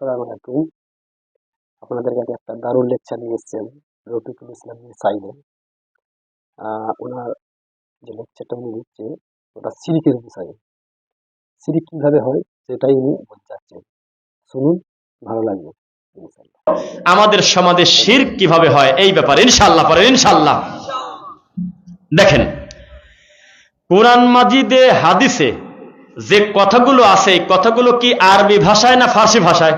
আসসালামু আলাইকুম। আপনাদের কাছে একটা দারুণ লেকচার নিয়ে এসেছেন, রফিকুল ইসলাম সাইদে ওনার যে লেকচারটা উনি দিচ্ছে ওটা সিরিকের বিষয়ে। সিরিক কীভাবে হয়, সেটাই উনি বলতে চাচ্ছেন। শুনুন, ভালো লাগবে আমাদের সমাজে শির কীভাবে হয়, এই ব্যাপারে ইনশাল্লাহ পরে ইনশাল্লাহ দেখেন, কোরআন মাজিদে, হাদিসে যে কথাগুলো আছে, এই কথাগুলো কি আরবি ভাষায় না ফার্সি ভাষায়?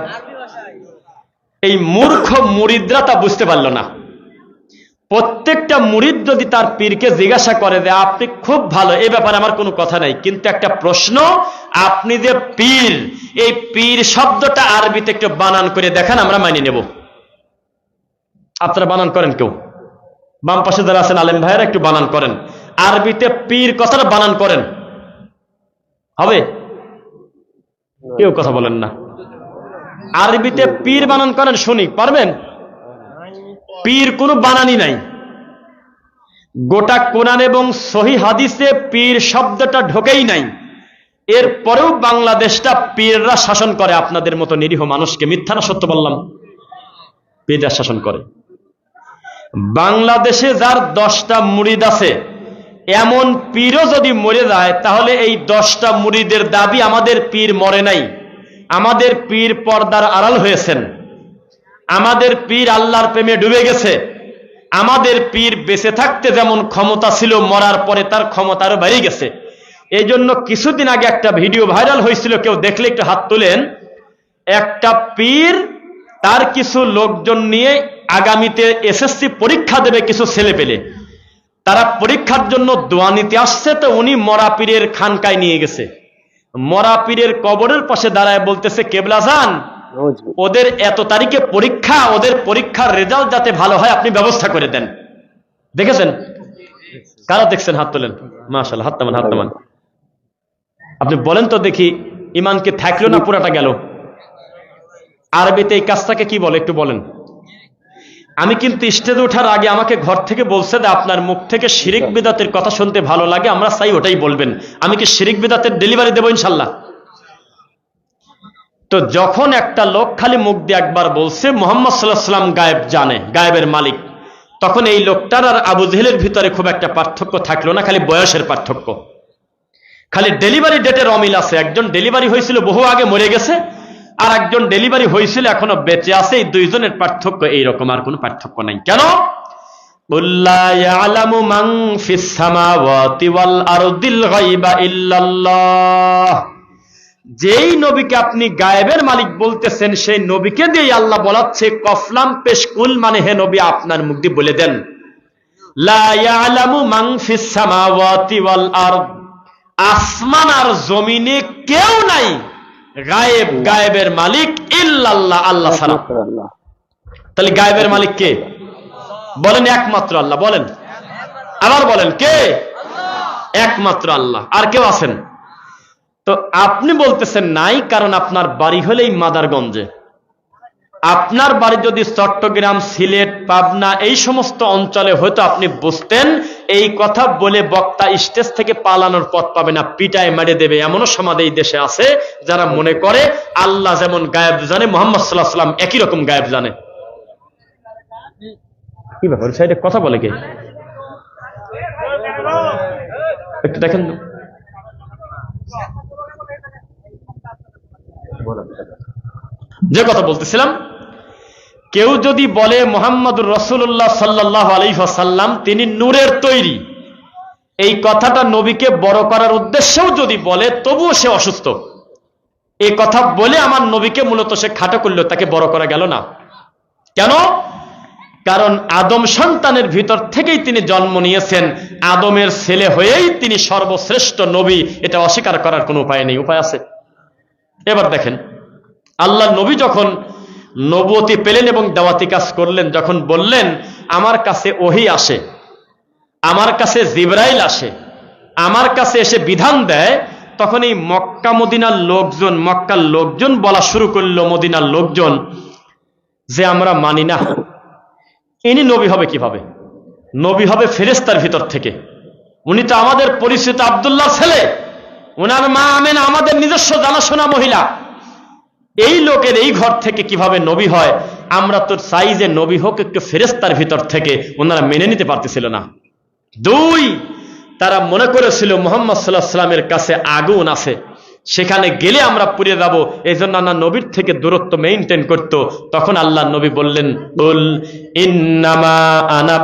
এই মূর্খ মুরিদরা তা বুঝতে পারল না। প্রত্যেকটা মুরিদ যদি তার পীরকে জিজ্ঞাসা করে যে আপনি খুব ভালো এই ব্যাপারে আমার কোনো কথা নাই। কিন্তু একটা প্রশ্ন, আপনি যে পীর, এই পীর শব্দটা আরবিতে একটু বানান করে দেখান, আমরা মানিয়ে নেব। আপনারা বানান করেন কেউ? বাম পাশে যারা আছেন, আলেম ভাইয়েরা একটু বানান করেন। আরবিতে পীর কথাটা বানান করেন। হবে? কেউ কথা বলেন না। আরবিতে পীর বানান করেন শুনি, পারবেন? পীর কোনো বানানি নাই। গোটা কোরআন এবং সহি হাদিসে পীর শব্দটা ঢোকেই নাই। এরপরেও বাংলাদেশটা পীররা শাসন করে, আপনাদের মতো নিরীহ মানুষকে মিথ্যা না সত্য বললাম। পীররা শাসন করে। বাংলাদেশে যার দশটা মুরিদ আছে এমন পীরও যদি মরে যায়, তাহলে এই দশটা মুড়িদের দাবি আমাদের পীর মরে নাই। আমাদের পীর পর্দার আড়াল হয়েছেন। আমাদের পীর আল্লাহর প্রেমে ডুবে গেছে। আমাদের পীর বেঁচে থাকতে যেমন ক্ষমতা ছিল, মরার পরে তার ক্ষমতা আরও বেড়ে গেছে। এই জন্য কিছুদিন আগে একটা ভিডিও ভাইরাল হয়েছিল, কেউ দেখলে একটু হাত তুলেন। একটা পীর তার কিছু লোকজন নিয়ে আগামীতে এসএসসি পরীক্ষা দেবে কিছু ছেলে পেলে তারা পরীক্ষার জন্য দোয়া নিতে আসছে, তো উনি মরা পীরের খানকায় নিয়ে গেছে। মরা পীরের কবরের পাশে দাঁড়ায় বলতেছে, কেবলা যান ওদের এত তারিখে পরীক্ষা, ওদের পরীক্ষার রেজাল্ট যাতে ভালো হয়, আপনি ব্যবস্থা করে দেন। দেখেছেন? কারা দেখছেন? হাত তোলেন। মাশাল হাত তামান হাত তামান আপনি বলেন তো দেখি, ইমানকে থাকল না পুরাটা গেল? আরবিতে এই কাজটাকে কি বলে, একটু বলেন। আমি কিন্তু স্টেজে ওঠার আগে আমাকে ঘর থেকে বলছে যে আপনার মুখ থেকে শিরিক বিদাতের কথা শুনতে ভালো লাগে আমরা চাই ওটাই বলবেন। আমি কি শিরিক বিদাতের ডেলিভারি দেবো ইনশাল্লাহ? তো যখন একটা লোক খালি মুখ দিয়ে একবার বলছে মোহাম্মদ সাল্লাহ সাল্লাম গায়েব জানে গায়েবের মালিক তখন এই লোকটার আর আবু জেহেলের ভিতরে খুব একটা পার্থক্য থাকল না খালি বয়সের পার্থক্য। খালি ডেলিভারি ডেটের অমিল আছে। একজন ডেলিভারি হয়েছিল বহু আগে মরে গেছে আর একজন ডেলিভারি হয়েছিল, এখনও বেঁচে আছে। এই দুইজনের পার্থক্য এইরকম, আর কোনো পার্থক্য নাই। কেন? যেই নবীকে আপনি গায়েবের মালিক বলতেছেন, সেই নবীকে দিয়ে আল্লাহ বলাচ্ছে, কফলাম পেশকুল মানে হে নবী, আপনার মুখ দিয়ে বলে দেন। আসমান আর জমিনে কেউ নাই। গায়েব গায়েবের মালিক ইল্লাল্লাহ আল্লাহ ছাড়া। তাহলে গায়েবের মালিক কে? বলেন একমাত্র আল্লাহ বলেন। আবার বলেন কে? একমাত্র আল্লাহ। আর কেউ আছেন? তো আপনি বলতেছেন নাই কারণ আপনার বাড়ি হলেই মাদারগঞ্জে। আপনার বাড়ি যদি চট্টগ্রাম সিলেট পাবনা এই সমস্ত অঞ্চলে হয়তো আপনি বুঝতেন এই কথা বলে বক্তা স্টেজ থেকে পালানোর পথ পাবে না, পিটায় মেরে দেবে। এমনও সমাজ এই দেশে আছে যারা মনে করে আল্লাহ যেমন গায়েব জানে, মোহাম্মদ সাল্লাহ সাল্লাম একই রকম গায়েব জানে। কি ব্যাপার সাইডে কথা বলে কে? একটু দেখেন যে কথা বলতেছিলাম কেউ যদি বলে মোহাম্মদুর রসুল্লাহ সাল্লাহ আলহাসাল্লাম তিনি নূরের তৈরি, এই কথাটা নবীকে বড় করার উদ্দেশ্যেও যদি বলে, তবুও সে অসুস্থ। এই কথা বলে আমার নবীকে মূলত সে খাটো করল, তাকে বড় করা গেল না। কেন? কারণ আদম সন্তানের ভিতর থেকেই তিনি জন্ম নিয়েছেন। আদমের ছেলে হয়েই তিনি সর্বশ্রেষ্ঠ নবী, এটা অস্বীকার করার কোনো উপায় নেই। উপায় আছে? এবার দেখেন আল্লাহ নবী যখন নবতী পেলেন এবং দাওয়াতি কাজ করলেন। যখন বললেন, আমার কাছে ওহি আসে, আমার কাছে জিব্রাইল আসে, আমার কাছে এসে বিধান দেয়, তখন এই মক্কা মদিনার লোকজন, মক্কার লোকজন বলা শুরু করল মদিনার লোকজন যে, আমরা মানি না। ইনি নবী হবে কীভাবে? নবী হবে ফেরেস্তার ভিতর থেকে। উনি তো আমাদের পরিচিত আবদুল্লাহ ছেলে। ওনার মা আমেন আমাদের নিজস্ব জানাশোনা মহিলা। এই লোকের এই ঘর থেকে কীভাবে নবী হয়? আমরা তো চাই যে নবী হোক, একটু ফেরেস্তার ভিতর থেকে ওনারা মেনে নিতে পারতেছিল না। দুই, তারা মনে করেছিল মোহাম্মদ সাল্লাহ সাল্লামের কাছে আগুন আছে। সেখানে গেলে আমরা পুড়ে যাব এই জন্য না নবীর থেকে দূরত্ব মেনটেন করত। তখন আল্লাহ নবী বললেন বল ইন্নামা আনা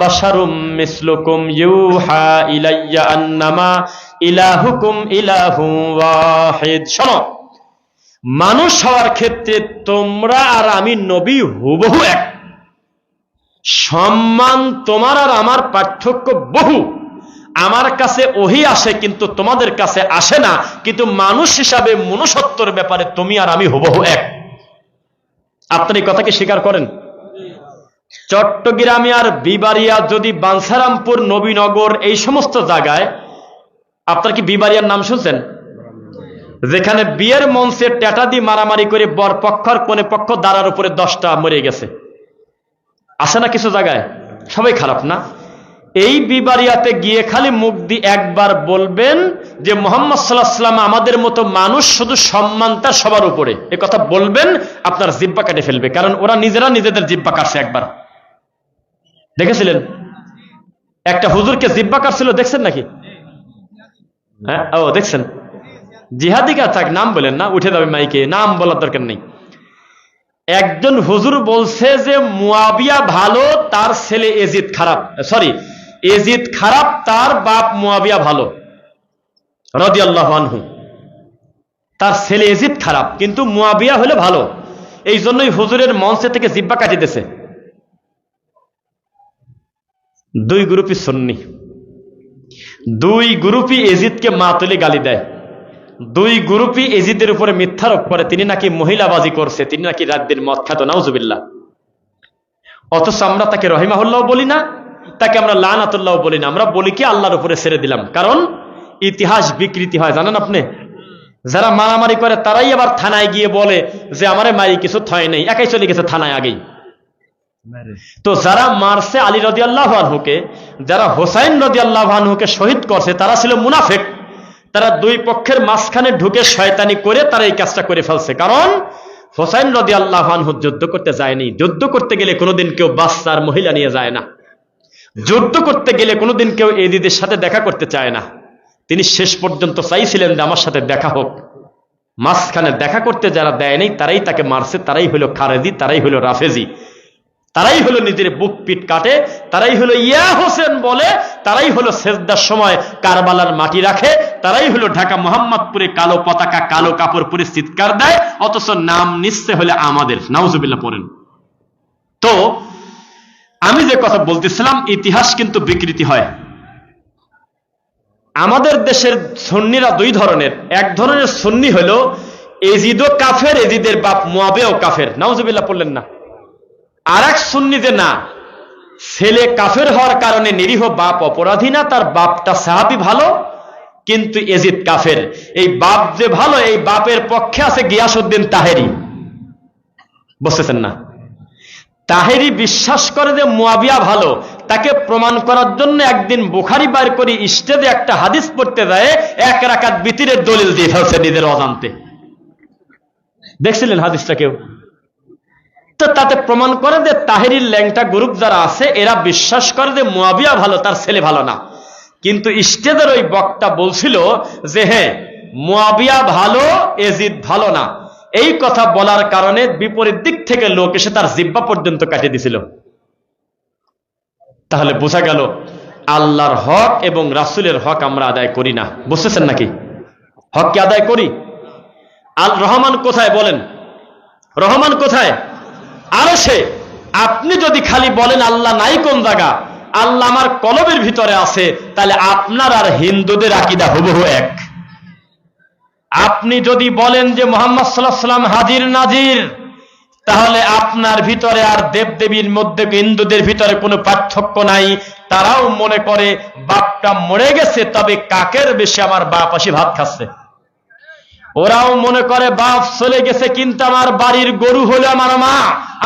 মিসলুকুম ইউহা ইলাইয়া আন্নামা ইলাহুকুম ইলাহু ওয়াহিদ। শোনো মানুষ হওয়ার ক্ষেত্রে তোমরা আর আমি নবী হুবহু এক। সম্মান তোমার আর আমার পার্থক্য বহু। আমার কাছে ওহি আসে কিন্তু তোমাদের কাছে আসে না। কিন্তু মানুষ হিসাবে মনুষ্যত্বর ব্যাপারে তুমি আর আমি হুবহু এক। আপনার এই কথাকে স্বীকার করেন? চট্টগ্রামে আর বিবারিয়া যদি বাঞ্ছারামপুর নবীনগর এই সমস্ত জায়গায়, আপনার কি বিবারিয়ার নাম শুনছেন? যেখানে বিয়ের মঞ্চে ট্যাটা দিয়ে মারামারি করে বর পক্ষ আর কোনে পক্ষ দাঁড়ার উপরে দশটা মরে গেছে। আসে না কিছু জায়গায়? সবাই খারাপ না? এই বিবারিয়াতে গিয়ে খালি মুখ দিয়ে একবার বলবেন যে মোহাম্মদ সাল্লাহ সাল্লাম আমাদের মতো মানুষ শুধু সম্মান তার সবার উপরে। এ কথা বলবেন, আপনার জিব্বা কেটে ফেলবে, কারণ ওরা নিজেরা নিজেদের জিব্বা কাটছে একবার। দেখেছিলেন? একটা হুজুরকে জিব্বা কাটছিল, দেখছেন নাকি? হ্যাঁ? ও, দেখছেন? জিহাদিকা থাক, নাম বলেন না, উঠে যাবে মাইকে, নাম বলার দরকার নেই। একজন হুজুর বলছে যে, মুয়াবিয়া ভালো, তার ছেলে এজিদ খারাপ। সরি, এজিদ খারাপ, তার বাপ মুয়াবিয়া ভালো। রদি আল্লাহ তার ছেলে এজিদ খারাপ, কিন্তু মুয়াবিয়া হলে ভালো। এই জন্যই হুজুরের মঞ্চে থেকে জিব্বা কাটিতেছে দুই গ্রুপই সুন্নি। দুই গ্রুপই এজিদকে মা তুলে গালি দেয়। দুই গ্রুপই এজিদের উপরে মিথ্যারোপ করে। তিনি নাকি মহিলাবাজি করছে, তিনি নাকি দিন মদ খাত, নাউজুবিল্লাহ। অথচ আমরা তাকে রহিমাহুল্লাহ বলি না, তাকে আমরা লানাতুল্লাহ বলি না। আমরা বলি কি, আল্লাহর উপরে ছেড়ে দিলাম। কারণ ইতিহাস বিকৃতি হয়, জানেন আপনি? যারা মারামারি করে, তারাই আবার থানায় গিয়ে বলে যে, আমারে মারি কিছু থয় নেই। একাই চলে গেছে থানায় আগেই। তো যারা মারছে আলী রদি আল্লাহ আনহুকে, যারা হোসাইন রদি আল্লাহ আনহুকে শহীদ করছে, তারা ছিল মুনাফেক। তারা দুই পক্ষের মাঝখানে ঢুকে শয়তানি করে তারা এই কাজটা করে ফেলছে। কারণ হোসাইন রদি আল্লাহানহু যুদ্ধ করতে যায়নি। যুদ্ধ করতে গেলে কোনোদিন কেউ বাচ্চার মহিলা নিয়ে যায় না। যুদ্ধ করতে গেলে কোনোদিন কেউ এদিদের সাথে দেখা করতে চায় না। তিনি শেষ পর্যন্ত চাইছিলেন যে আমার সাথে দেখা হোক। মাঝখানে দেখা করতে যারা দেয়নি তারাই তাকে মারছে, তারাই হলো খারেজি, তারাই হলো রাফেজি। তারাই হলো নিজের বুক পিট কাটে, তারাই হলো ইয়া হোসেন বলে, তারাই হলো সেজদার সময় কারবালার মাটি রাখে, তারাই হলো ঢাকা মোহাম্মদপুরে কালো পতাকা, কালো কাপড় পরে চিৎকার দেয়, অথচ নাম নিচ্ছে হলে আমাদের। নাউজুবিল্লাহ পড়েন। তো, আমি যে কথা বলতেছিলাম, ইতিহাস কিন্তু বিকৃতি হয়। আমাদের দেশের সন্নিরা দুই ধরনের। এক ধরনের সন্নি হলো এজিদও কাফের, এজিদের বাপ মুয়াবেও কাফের। নাউজুবিল্লাহ পড়লেন না। আর এক সুন্নিতে না। ছেলে কাফের হওয়ার কারণে নিরীহ বাপ অপরাধী না, তার বাপটা সাহাবি ভালো, কিন্তু এজিদ কাফের। এই বাপ যে ভালো, এই বাপের পক্ষে আছে গিয়াসুদ্দিন তাহেরি। বুঝতেছেন না? তাহেরি বিশ্বাস করে যে মুয়াবিয়া ভালো, তাকে প্রমাণ করার জন্য একদিন বুখারি বার করে স্টেজে একটা হাদিস পড়তে দেয় এক রাকাত বিতিরের দলিল দিয়ে ফেলছে নিজের অজান্তে। দেখছিলেন হাদিসটা কেউ? তো তাতে প্রমাণ করে যে তাহেরির ল্যাংটা গ্রুপ যারা আছে, এরা বিশ্বাস করে যে মুয়াবিয়া ভালো, তার ছেলে ভালো না। কিন্তু স্টেজের ওই বক্তা বলছিল যে হ্যাঁ মুয়াবিয়া ভালো, এজিদ ভালো না। এই কথা বলার কারণে বিপরীত দিক থেকে লোক এসে তার জিব্বা পর্যন্ত কাটিয়ে দিছিল। তাহলে বোঝা গেল, আল্লাহর হক এবং রাসুলের হক আমরা আদায় করি না। বুঝতেছেন নাকি? হক কি আদায় করি? আল রহমান কোথায় বলেন? রহমান কোথায়? আরও সে, আপনি যদি খালি বলেন আল্লাহ নাই কোন জায়গা, আল্লাহ আমার কলবের ভিতরে আছে, তাহলে আপনার আর হিন্দুদের আকিদা হুবহু এক। আপনি যদি বলেন যে মোহাম্মদ সাল্লাহ সাল্লাম হাজির নাজির, তাহলে আপনার ভিতরে আর দেবদেবীর মধ্যে হিন্দুদের ভিতরে কোনো পার্থক্য নাই। তারাও মনে করে, বাপটা মরে গেছে, তবে কাকের বেশি আমার বাপ আসি ভাত খাচ্ছে? ওরাও মনে করে, বাপ চলে গেছে কিন্তু আমার বাড়ির গরু হলো আমার মা,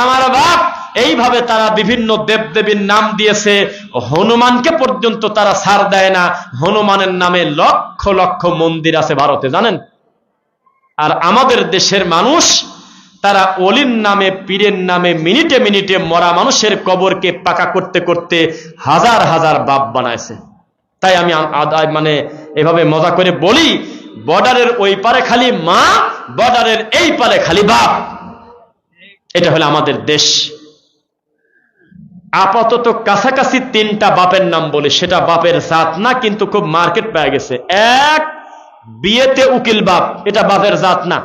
আমার বাপ। এইভাবে তারা বিভিন্ন দেবদেবীর নাম দিয়েছে। হনুমানকে পর্যন্ত তারা ছাড় দেয় না। হনুমানের নামে লক্ষ লক্ষ মন্দির আছে ভারতে, জানেন? আর আমাদের দেশের মানুষ, তারা অলির নামে, পীরের নামে, মিনিটে মিনিটে মরা মানুষের কবরকে পাকা করতে করতে হাজার হাজার বাপ বানাইছে। তাই আমি মানে এভাবে মজা করে বলি বর্ডারের ওই পারে খালি মা, বর্ডারের এই পারে খালি বাপ। এটা হলো আমাদের দেশ। আপাতত কাছাকাছি তিনটা বাপের নাম বলি, সেটা বাপের জাত না, কিন্তু খুব মার্কেট পেয়ে গেছে। এক, বিয়েতে উকিল বাপ, এটা বাপের জাত না,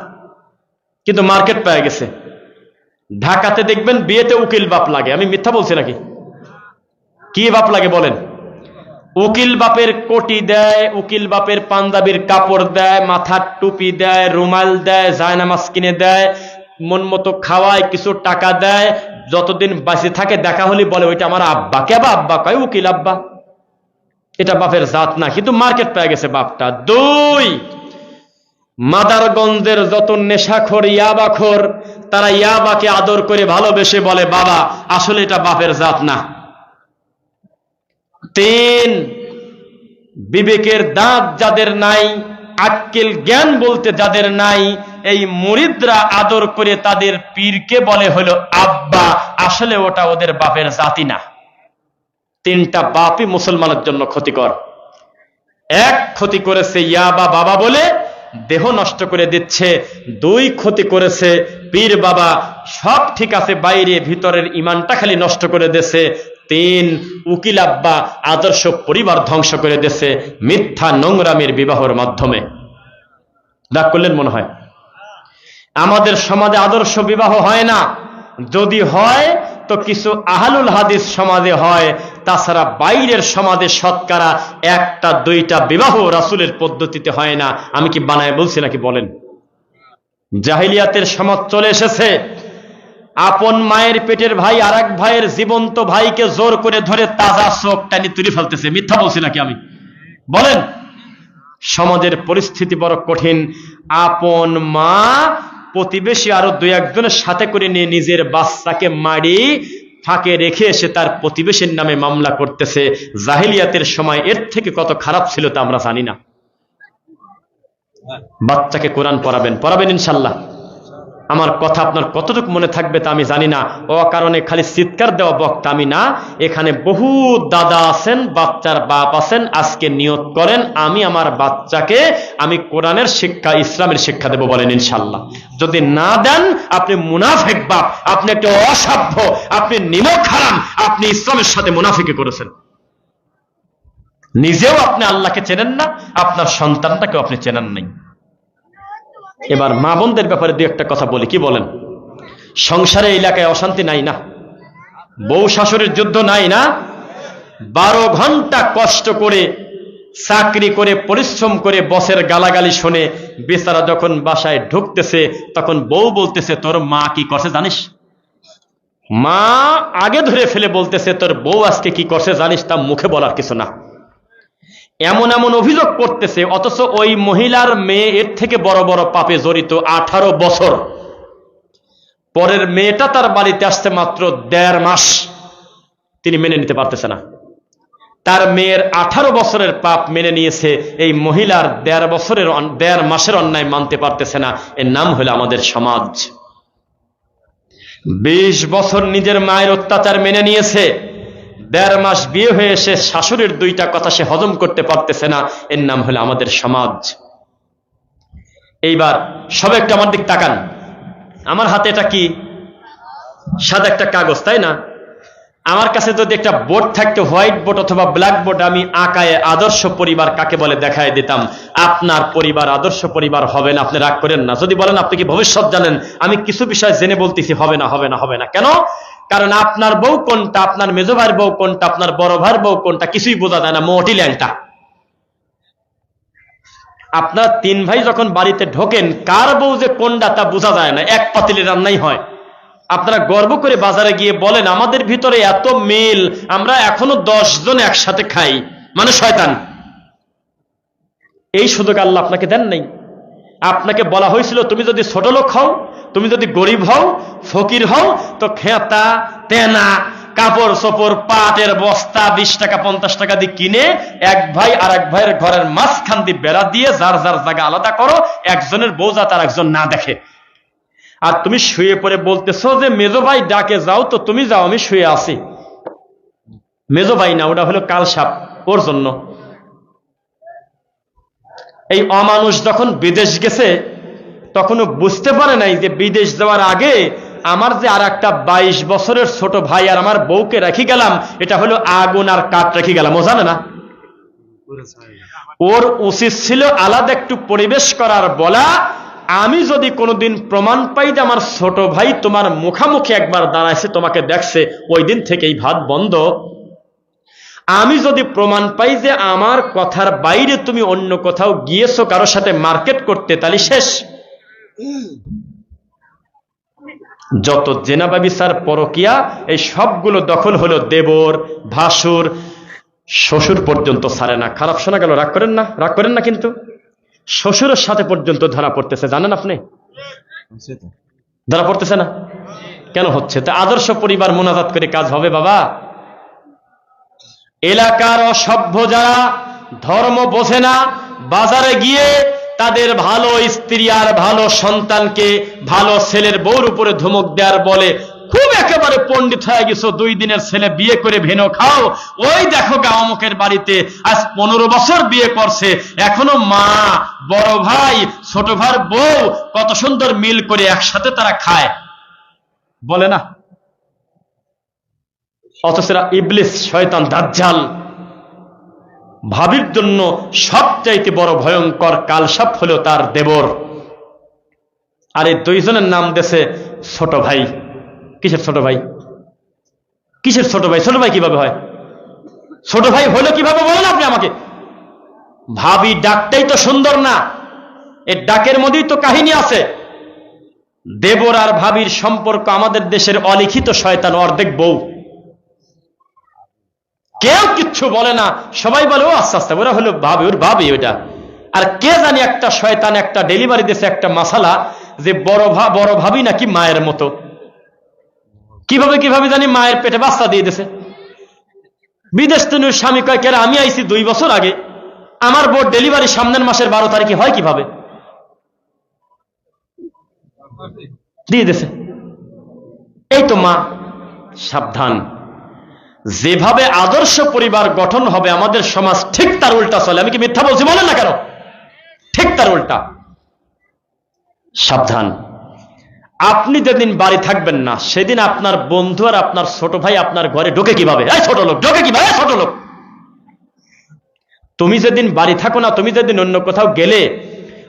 কিন্তু মার্কেট পেয়ে গেছে। ঢাকাতে দেখবেন বিয়েতে উকিল বাপ লাগে। আমি মিথ্যা বলছি নাকি? কি বাপ লাগে বলেন? উকিল বাপের কোটি দেয়, উকিল বাপের পাঞ্জাবির কাপড় দেয়, মাথার টুপি দেয়, রুমাল দেয়, জায়নামাজ কিনে দেয়, মন মতো খাওয়ায়, কিছু টাকা দেয়, যতদিন বাঁচে থাকে দেখা হলে বলে, ওইটা আমার আব্বা। কেবা আব্বা? কয়, উকিল আব্বা। এটা বাপের জাত না, কিন্তু মার্কেট পেয়ে গেছে বাপটা। দুই, মাদারগঞ্জের যত নেশাখোর, ইয়াবাখোর, তারা ইয়াবাকে আদর করে ভালোবেসে বলে, বাবা, আসলে এটা বাপের জাত না। তিন। বিবেকের দাঁত যাদের নাই, আক্কেল জ্ঞান বলতে যাদের নাই, এই মুরিদরা আদর করে তাদের পীরকে বলে হলো আব্বা। আসলে ওটা ওদের বাপের জাতি না। তিনটা বাপই মুসলমানের জন্য ক্ষতিকর। এক ক্ষতি করেছে ইয়াবা বাবা বলে দেহ নষ্ট করে দিচ্ছে, দুই ক্ষতি করেছে পীর বাবা। সব ঠিক আছে, বাইরে ভিতরের ইমানটা খালি নষ্ট করে দিছে তিন উকিল আব্বা আদর্শ পরিবার ধ্বংস করে দিছে মিথ্যা নোংরামের বিবাহর মাধ্যমে। রাগ করলেন মনে হয়? আমাদের সমাজে আদর্শ বিবাহ হয় না। যদি হয়, তো কিছু আহালুল হাদিস সমাজে হয়। তাছাড়া বাইরের সমাজে শতকরা একটা, দুইটা বিবাহ রাসুলের পদ্ধতিতে হয় না। আমি কি বানায় বলছি নাকি বলেন? জাহিলিয়াতের সমাজ চলে এসেছে। আপন মায়ের পেটের ভাই আর এক ভাইয়ের জীবন্ত ভাইকে জোর করে ধরে তাজা চোখ টানি তুলে ফেলতেছে। মিথ্যা বলছি নাকি আমি? বলেন। সমাজের পরিস্থিতি বড় কঠিন। আপন মা প্রতিবেশী আরও দুই একজনের সাথে করে নিয়ে নিজের বাচ্চাকে মারি, ফাঁকে রেখে এসে তার প্রতিবেশীর নামে মামলা করতেছে। জাহিলিয়াতের সময় এর থেকে কত খারাপ ছিল তা আমরা জানি না। বাচ্চাকে কোরআন পড়াবেন। পড়াবেন ইনশাল্লাহ। আমার কথা আপনার কতটুকু মনে থাকবে তা আমি জানি না। ও কারণে খালি চিৎকার দেওয়া বক্তা আমি না। এখানে বহু দাদা আছেন, বাচ্চার বাপ আছেন, আজকে নিয়ত করেন। আমি আমার বাচ্চাকে আমি কোরআনের শিক্ষা, ইসলামের শিক্ষা দেব বলেন ইনশাল্লাহ যদি না দেন, আপনি মুনাফেক বাপ, আপনি একটা অসভ্য আপনি নিমক হারাম, আপনি ইসলামের সাথে মুনাফিকে করেছেন। নিজেও আপনি আল্লাহকে চেনেন না, আপনার সন্তানটাকেও আপনি চেনেন নাই। এবার মা বোনদের ব্যাপারে দু একটা কথা বলি, কি বলেন? সংসারে, এলাকায় অশান্তি নাই না? বউ শাশুড়ির যুদ্ধ নাই না? বারো ঘণ্টা কষ্ট করে, চাকরি করে, পরিশ্রম করে বসের গালাগালি শুনে বেচারা যখন বাসায় ঢুকতেছে, তখন বউ বলতেছে, তোর মা কি করছে জানিস? মা আগে ধরে ফেলে বলতেছে, তোর বউ আজকে কি করছে জানিস তা মুখে বলার কিছু না। এমন এমন অভিযোগ করতেছে, অথচ ওই মহিলার মেয়ে এর থেকে বড় বড় পাপে জড়িত আঠারো বছর। পরের মেয়েটা তার বাড়িতে আসছে মাত্র দেড় মাস তিনি মেনে নিতে পারতেছে না। তার মেয়ের আঠারো বছরের পাপ মেনে নিয়েছে, এই মহিলার দেড় বছরের দেড় মাসের অন্যায় মানতে পারতেছে না। এর নাম হলো আমাদের সমাজ। বিশ বছর নিজের মায়ের অত্যাচার মেনে নিয়েছে দেড় মাস বিয়ে হয়ে এসে শাশুড়ির দুইটা কথা সে হজম করতে পারতেছে না। এর নাম হলো আমাদের সমাজ। এইবার সব একটা আমার দিক তাকান। আমার হাতে এটা কি? সাদা একটা কাগজ, তাই না? আমার কাছে যদি একটা বোর্ড থাকতো, হোয়াইট বোর্ড অথবা ব্ল্যাক বোর্ড, আমি আঁকায় আদর্শ পরিবার কাকে বলে দেখায় দিতাম। আপনার পরিবার, আদর্শ পরিবার হবে না, আপনি রাগ করেন না। যদি বলেন, আপনি কি ভবিষ্যৎ জানেন? আমি কিছু বিষয় জেনে বলতেছি, হবে না হবে না হবে না। কেন? কারণ আপনার বউ কোনটা, আপনার মেজো ভাইয়ের বউ কোনটা, আপনার বড় ভাইয়ের বউ কোনটা, কিছুই বোঝা যায় না, মোটি ল্যাংটা। আপনার তিন ভাই যখন বাড়িতে ঢোকেন, কার বউ যে কোনটা তা বোঝা যায় না, এক পাতিলে রান্নাই হয়। আপনারা গর্ব করে বাজারে গিয়ে বলেন, আমাদের ভিতরে এত মিল, আমরা এখনও দশ জন একসাথে খাই। মানে শয়তান। এই সুযোগ আল্লাহ আপনাকে দেন নাই। আপনাকে বলা হয়েছিল, তুমি যদি ছোট লোক হও তুমি যদি গরিব হও, ফকির হও, তো খেতা, তেনা, কাপড় চোপড়, পাটের বস্তা, বিশ টাকা, পঞ্চাশ টাকা দিয়ে কিনে এক ভাই আর এক ভাইয়ের ঘরের মাঝখান দিয়ে বেড়া দিয়ে যার যার জায়গা আলাদা করো, একজনের বউ যাতে আর একজন না দেখে। আর তুমি শুয়ে পড়ে বলতেছো যে, মেজো ভাই ডাকে যাও, তো তুমি যাও, আমি শুয়ে আছি। মেজো ভাই না, ওটা হলো কাল সাপ, ওর জন্য। এই অমানুষ যখন বিদেশ গেছে তখনও বুঝতে পারে নাই যে বিদেশ যাওয়ার আগে আমার যে আর একটা বাইশ বছরের ছোট ভাই আর আমার বউকে রেখে গেলাম, এটা হলো আগুন আর কাঠ রেখে গেলাম। ও জানে না? ওর উচিত ছিল আলাদা একটু পরিবেশ করার বলা। আমি যদি কোনোদিন প্রমাণ পাই যে আমার ছোট ভাই তোমার মুখামুখি একবার দাঁড়াইছে, তোমাকে দেখছে, ওই দিন থেকেই ভাত বন্ধ। আমি যদি প্রমাণ পাই যে আমার কথার বাইরে তুমি অন্য কোথাও গিয়েছো, কারোর সাথে মার্কেট করতে, তাহলে শেষ। যত জেনাবা বিচার পরকিয়া, এই সবগুলো দখল হলো দেবর, ভাসুর, শ্বশুর পর্যন্ত ছাড়ে না। খারাপ শোনা গেল, রাগ করেন না? রাগ করেন না কিন্তু? শ্বশুরের সাথে পর্যন্ত ধরা পড়তেছে, জানেন আপনি? ধরা পড়তেছে না? কেন হচ্ছে? তা আদর্শ পরিবার মোনাজাত করে কাজ হবে বাবা। এলাকার অসভ্য যারা ধর্ম বোঝে না, বাজারে গিয়ে তাদের ভালো স্ত্রী আর ভালো সন্তানকে ভালো ছেলের বউর উপরে ধমক দেওয়ার বলে খুব একেবারে পণ্ডিত হয়ে গেছো, দুই দিনের ছেলে বিয়ে করে ভেনো খাও। ওই দেখো গা বাড়িতে আজ পনেরো বছর বিয়ে করছে, এখনও মা, বড় ভাই, ছোট ভাইয়ের বউ কত সুন্দর মিল করে একসাথে তারা খায়। বলে না? অথচ ইবলিস, শয়তান, দাজ্জাল। ভাবির জন্য সবচাইতে বড় ভয়ঙ্কর কালসাপ হলো তার দেবর। আর এই দুইজনের নাম দেশে ছোট ভাই। কিসের ছোট ভাই? কিসের ছোট ভাই? ছোট ভাই কীভাবে হয়? ছোট ভাই হলো কীভাবে বলেন আপনি আমাকে? ভাবি ডাকটাই তো সুন্দর না। এই ডাকের মধ্যেই তো কাহিনী আছে। দেবর আর ভাবির সম্পর্ক আমাদের দেশের অলিখিত শয়তান অর্ধেক বউ। কেউ কিচ্ছু বলে না। সবাই বলে, ও, আস্তে আস্তে, ওরা হলো ভাবি ওর ভাবি ওইটা আর কে জানি একটা শয়তান, একটা ডেলিভারি দিয়েছে একটা মশালা যে বড় ভা, বড় ভাবি নাকি মায়ের মতো। কীভাবে কীভাবে জানি মায়ের পেটে বাচ্চা দিয়ে দিয়েছে বিদেশ তনুর স্বামী কয়, কেরা, আমি আইছি দুই বছর আগে। আমার বোর্ড ডেলিভারি সামনের মাসের বারো তারিখে হয় কীভাবে? দিয়ে দিয়েছে এই তো মা, সাবধান। যেভাবে আদর্শ পরিবার গঠন হবে, আমাদের সমাজ ঠিক তার উল্টা চলে। আমি কি মিথ্যা বলছি? বলেন না কেন? ঠিক তার উল্টা। সাবধান। আপনি যেদিন বাড়ি থাকবেন না, সেদিন আপনার বন্ধু আর আপনার ছোট ভাই আপনার ঘরে ঢোকে কীভাবে? এই ছোট লোক, ঢোকে কীভাবে? ছোট লোক। তুমি যেদিন বাড়ি থাকো না, তুমি যেদিন অন্য কোথাও গেলে,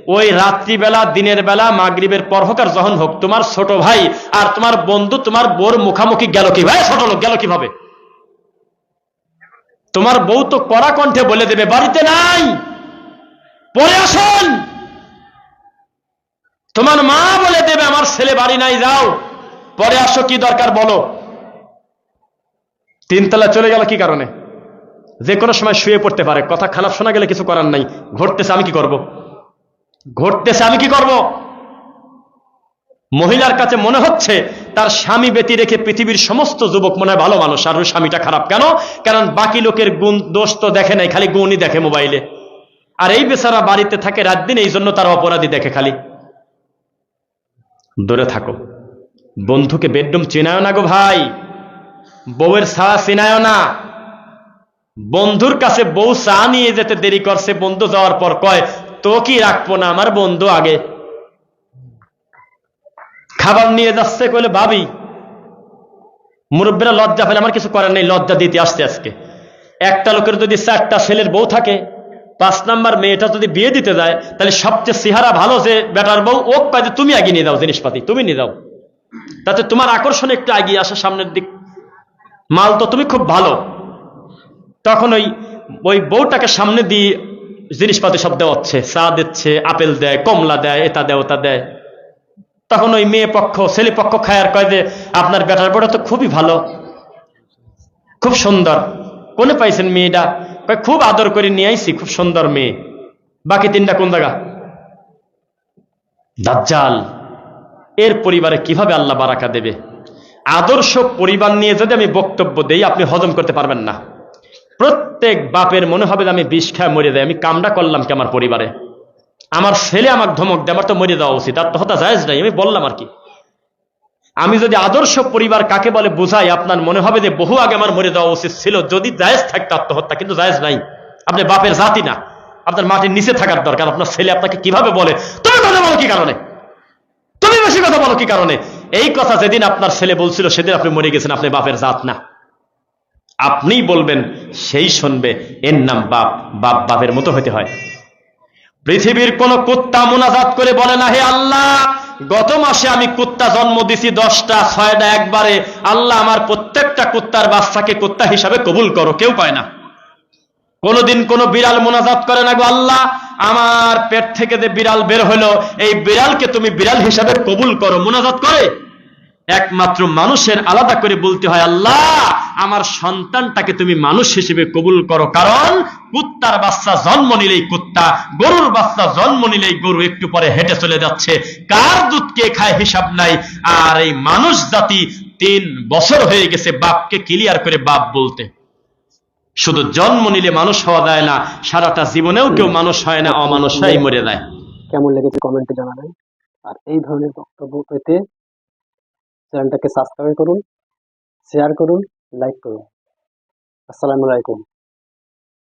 ওই রাত্রিবেলা, দিনের বেলা, মাগরিবের পর হোক আর যখন হোক, তোমার ছোট ভাই আর তোমার বন্ধু, তোমার বোর মুখামুখি গেল কীভাবে? ছোট লোক গেল কীভাবে? তোমার বউ তো কড়া কণ্ঠে বলে দেবে, বাড়িতে নাই। পরে আসুন। তোমার মা বলে দেবে, আমার ছেলে বাড়ি নাই, যাও। পরে আসো, কি দরকার বলো। তিনতলা চলে গেল কি কারণে? যে কোনো সময় শুয়ে পড়তে পারে। কথা খারাপ শোনা গেলে কিছু করার নাই। ঘটতেছে, আমি কি করব? ঘটতেছে, আমি কি করব? মহিলার কাছে মনে হচ্ছে তার স্বামী ব্যতি রেখে পৃথিবীর সমস্ত যুবক মনে হয় ভালো মানুষ। আর স্বামীটা খারাপ। কেন? কারণ বাকি লোকের গুণ দোষ তো দেখে নাই, খালি গুণই দেখে মোবাইলে। আর এই বেচারা বাড়িতে থাকে রাত দিন, এই জন্য তার অপরাধী দেখে খালি। দূরে থাকো। বন্ধুকে বেডরুম চেনায় না গো ভাই। বউয়ের ছাড়া চেনায় না। বন্ধুর কাছে বউ চা নিয়ে যেতে দেরি করছে, বন্ধু যাওয়ার পর কয় তো কি রাখব না, আমার বন্ধু আগে। খাবার নিয়ে যাচ্ছে, কইলে ভাবি, মুরব্বীরা লজ্জা ফেলে আমার কিছু করার নেই, লজ্জা দিতে আসছে আজকে। একটা লোকের যদি চারটা ছেলের বউ থাকে, পাঁচ নাম্বার মেয়েটা যদি বিয়ে দিতে যায়, তাহলে সবচেয়ে চেহারা ভালো যে বেটার বউ, ওক কাজে তুমি আগে নিয়ে দাও জিনিসপাতি, তুমি নিয়ে দাও তাতে তোমার আকর্ষণ একটু এগিয়ে আসে সামনের দিক। মাল তো তুমি খুব ভালো। তখন ওই ওই বউটাকে সামনে দিয়ে জিনিসপাতি সব দেওয়া হচ্ছে চা দিচ্ছে, আপেল দেয়, কমলা দেয়, এটা দেয়, ওটা দেয়। তখন ওই মেয়ে পক্ষ, ছেলে পক্ষ খায় আর কয় যে, আপনার বেটার বড় তো খুবই ভালো, খুব সুন্দর। কোনে পাইছেন মেয়েটা? খুব আদর করে নিয়ে আইছি, খুব সুন্দর মেয়ে। বাকি তিনটা কোন জায়গা? দাজ্জাল, এর পরিবারে কীভাবে আল্লাহ বারাকা দেবে? আদর্শ পরিবার নিয়ে যদি আমি বক্তব্য দেই, আপনি হজম করতে পারবেন না। প্রত্যেক বাপের মনে হবে যে আমি বিষ খায় মরে দেয় আমি কামটা করলাম কি আমার পরিবারে? আমার ছেলে আমাকে ধমক দেয়, আমার তো মরে দেওয়া উচিত। আর তো হতা যায় নাই, আমি বললাম আর কি। আমি যদি আদর্শ পরিবার কাকে বলে বোঝাই, আপনার মনে হবে যে বহু আগে আমার মরে যাওয়া উচিত ছিল। যদি জায়েজ থাকতো আত্মহত্যা, কিন্তু জায়েজ নাই। আপনি বাপের জাতি না। আপনার মাটির নিচে থাকার দরকার। আপনার ছেলে আপনাকে কীভাবে বলে? তুমি কথা বলো কি কারণে? তুমি বেশি কথা বলো কি কারণে? এই কথা যেদিন আপনার ছেলে বলছিল, সেদিন আপনি মরে গেছেন, আপনি বাপের জাত না। আপনিই বলবেন, সেই শুনবে, এর নাম বাপ। বাপ বাপের মতো হতে হয়। পৃথিবীর কোন কুত্তা মোনাজাত করে বলে না, হে আল্লাহ, গত মাসে আমি কুত্তা জন্ম দিছি দশটা, ছয়টা, একবারে। আল্লাহ আমার প্রত্যেকটা কুত্তার বাচ্চাকে কুত্তা হিসাবে কবুল করো, কেউ পায় না। কোনদিন কোন বিড়াল মোনাজাত করে না গো আল্লাহ। আমার পেট থেকে যে বিড়াল বের হলো, এই বিড়ালকে তুমি বিড়াল হিসাবে কবুল করো, মোনাজাত করে। একমাত্র মানুষের আলাদা করে বলতে হয়, আল্লাহ, আমার সন্তানটাকে তুমি মানুষ হিসেবে কবুল করো। কারণ কুত্তার বাচ্চা জন্ম নিলেই কুত্তা, গরুর বাচ্চা জন্ম নিলেই গরু একটু পরে হেঁটে চলে যাচ্ছে। কার দুধ কে খায় হিসাব নাই। আর এই মানুষ জাতি তিন বছর হয়ে গেছে বাপকে ক্লিয়ার করে বাপ বলতে। শুধু জন্ম নিলে মানুষ হওয়া যায় না, সারাটা জীবনেও কেউ মানুষ হয় না অমানুষ হয়ে মরে যায়। কেমন লেগেছে কমেন্টে জানাবেন। আর এই ধরনের বক্তব্য পেতে চ্যানেলটাকে সাবস্ক্রাইব করুন শেয়ার করুন লাইক করুন। আসসালামু আলাইকুম।